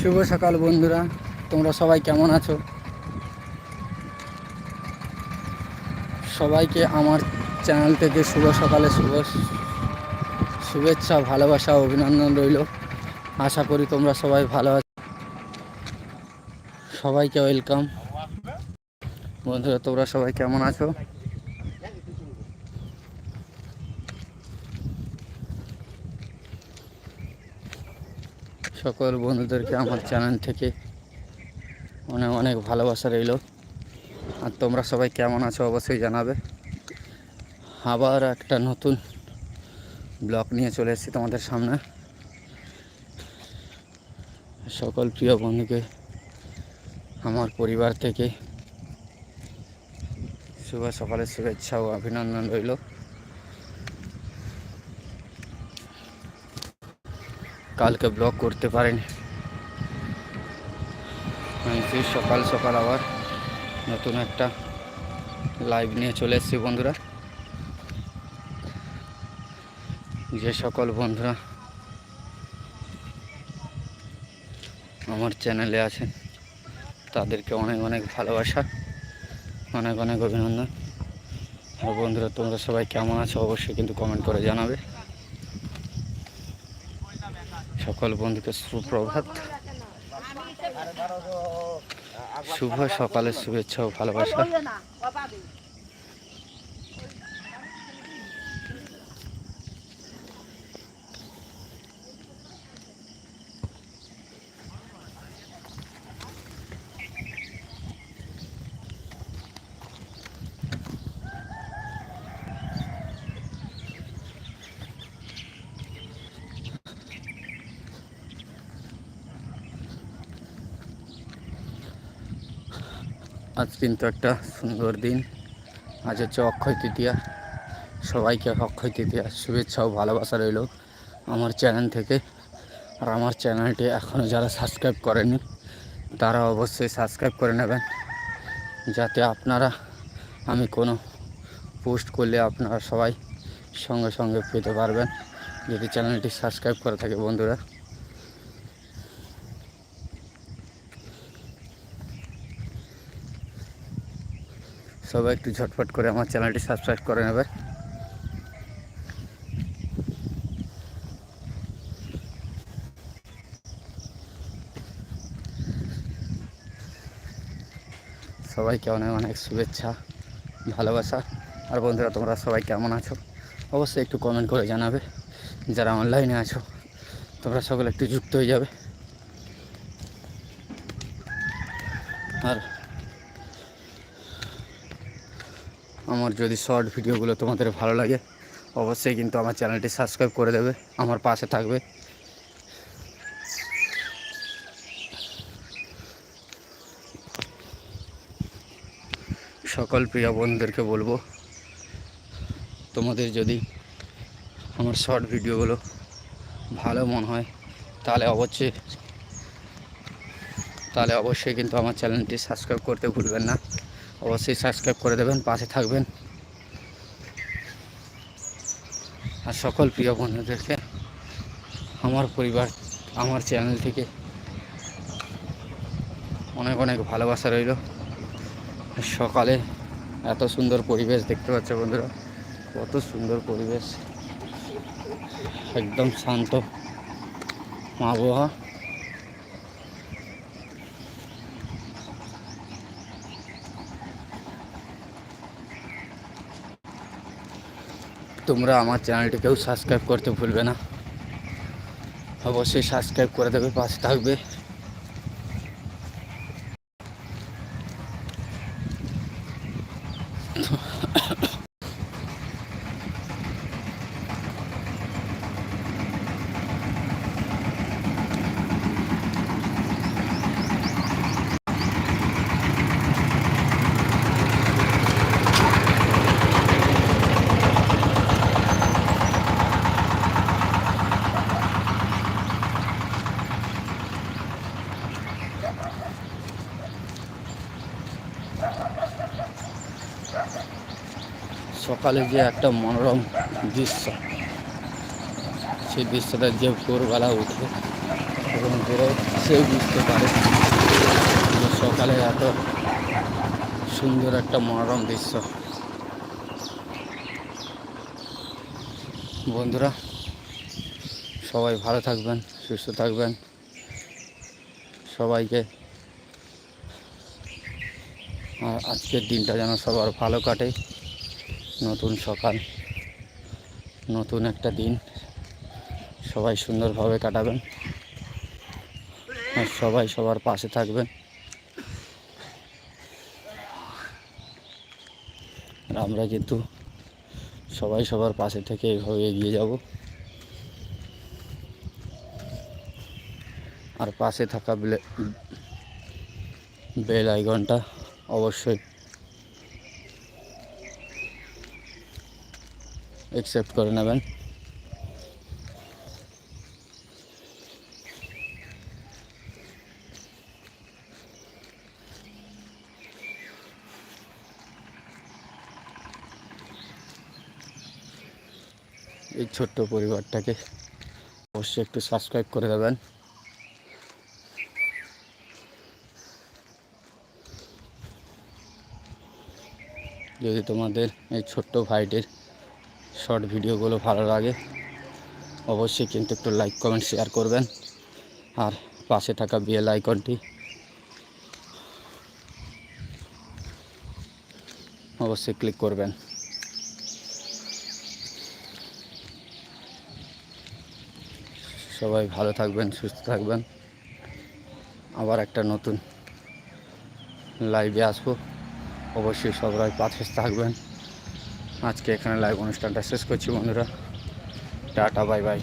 শুভ সকাল বন্ধুরা, তোমরা সবাই কেমন আছো? সবাইকে আমার চ্যানেল থেকে শুভ সকালে শুভ শুভেচ্ছা, ভালোবাসা, অভিনন্দন রইল। আশা করি তোমরা সবাই ভালো আছো। সবাইকে ওয়েলকাম বন্ধুরা, তোমরা সবাই কেমন আছো? সকল বন্ধুদেরকে আমার চ্যানেল থেকে অনেক অনেক ভালোবাসা রইল। আর তোমরা সবাই কেমন আছো অবশ্যই জানাবে। আবার একটা নতুন ব্লগ নিয়ে চলে এসেছি তোমাদের সামনে। সকল প্রিয় বন্ধুকে, আমার পরিবার থেকে শুভ সকালের শুভেচ্ছা ও অভিনন্দন রইল। কালকে ব্লগ করতে পারেনি। আমি সেই সকাল সকাল আবার নতুন একটা লাইভ নিয়ে চলে এসেছি বন্ধুরা। যে সকল বন্ধুরা আমার চ্যানেলে আছেন, তাদেরকে অনেক অনেক ভালোবাসা, অনেক অনেক অভিনন্দন। আর বন্ধুরা, তোমরা সবাই কেমন আছো অবশ্যই কিন্তু কমেন্ট করে জানাবে। সকল বন্ধুকে সুপ্রভাত। শুভ সকালের শুভেচ্ছা ও ভালোবাসা। আজ কিন্তু একটা সুন্দর দিন। আজ হচ্ছে অক্ষয় তৃতীয়া। সবাইকে অক্ষয় তৃতীয়া শুভেচ্ছা ও ভালোবাসা রইল আমার চ্যানেল থেকে। আর আমার চ্যানেলটি এখনও যারা সাবস্ক্রাইব করেনি, তারা অবশ্যই সাবস্ক্রাইব করে নেবেন। যাতে আপনারা, আমি কোনো পোস্ট করলে আপনারা সবাই সঙ্গে সঙ্গে পেতে পারবেন। যদি চ্যানেলটি সাবস্ক্রাইব করে থাকে বন্ধুরা। সবাই একটু ঝটফট করে আমার চ্যানেলটি সাবস্ক্রাইব করে নেবে। সবাইকে অনেক অনেক শুভেচ্ছা, ভালোবাসা। আর বন্ধুরা, তোমরা সবাই কেমন আছো? অবশ্যই একটু কমেন্ট করে জানাবে। যারা অনলাইনে আছো, তোমরা সকলে একটু যুক্ত হয়ে যাবে। আর আমার যদি শর্ট ভিডিওগুলো তোমাদের ভালো লাগে, অবশ্যই কিন্তু আমার চ্যানেলটি সাবস্ক্রাইব করে দেবে, আমার পাশে থাকবে। সকল প্রিয় বন্ধুদেরকে বলব, তোমাদের যদি আমার শর্ট ভিডিওগুলো ভালো মনে হয়, তাহলে অবশ্যই তাহলে অবশ্যই কিন্তু আমার চ্যানেলটি সাবস্ক্রাইব করতে ভুলবেন না। অবশ্যই সাবস্ক্রাইব করে দেবেন, পাশে থাকবেন। আর সকল প্রিয় বন্ধুদেরকে, আমার পরিবার, আমার চ্যানেল থেকে অনেক অনেক ভালোবাসা রইল। সকালে এত সুন্দর পরিবেশ দেখতে পাচ্ছে বন্ধুরা, কত সুন্দর পরিবেশ। একদম শান্ত আবহাওয়া। তোমরা আমার চ্যানেলটিকেও সাবস্ক্রাইব করতে ভুলবে না। অবশ্যই সাবস্ক্রাইব করে দেবে পাশে থাকবে। সকালে যে একটা মনোরম দৃশ্য, সেই দৃশ্যটা যে ভোরবেলা উঠে এবং ঘুরে সেও বুঝতে পারে যে সকালে এত সুন্দর একটা মনোরম দৃশ্য। বন্ধুরা, সবাই ভালো থাকবেন, সুস্থ থাকবেন। সবাইকে আর আজকের দিনটা যেন সবার ভালো কাটে। নতুন সকাল, নতুন একটা দিন। সবাই সুন্দরভাবে কাটাবেন। আর সবাই সবার পাশে থাকবেন। আর আমরা কিন্তু সবাই সবার পাশে থেকে এইভাবে এগিয়ে যাব। আর পাশে থাকা বেলে- বেল আইকনটা অবশ্যই। অ্যাকসেপ্ট করে নেবেন। এই ছোট্ট পরিবারটাকে অবশ্যই একটু সাবস্ক্রাইব করে দেবেন। যদি তোমাদের এই ছোট্ট ভাইটির শর্ট ভিডিওগুলো ভালো লাগে, অবশ্যই কিন্তু একটু লাইক, কমেন্ট, শেয়ার করবেন। আর পাশে থাকা বিয়েল আইকনটি অবশ্যই ক্লিক করবেন। সবাই ভালো থাকবেন, সুস্থ থাকবেন। আবার একটা নতুন লাইভে আসব। অবশ্যই সবাই পাশে থাকবেন। আজকে এখানে লাইভ অনুষ্ঠানটা শেষ করছি বন্ধুরা। Tata bye bye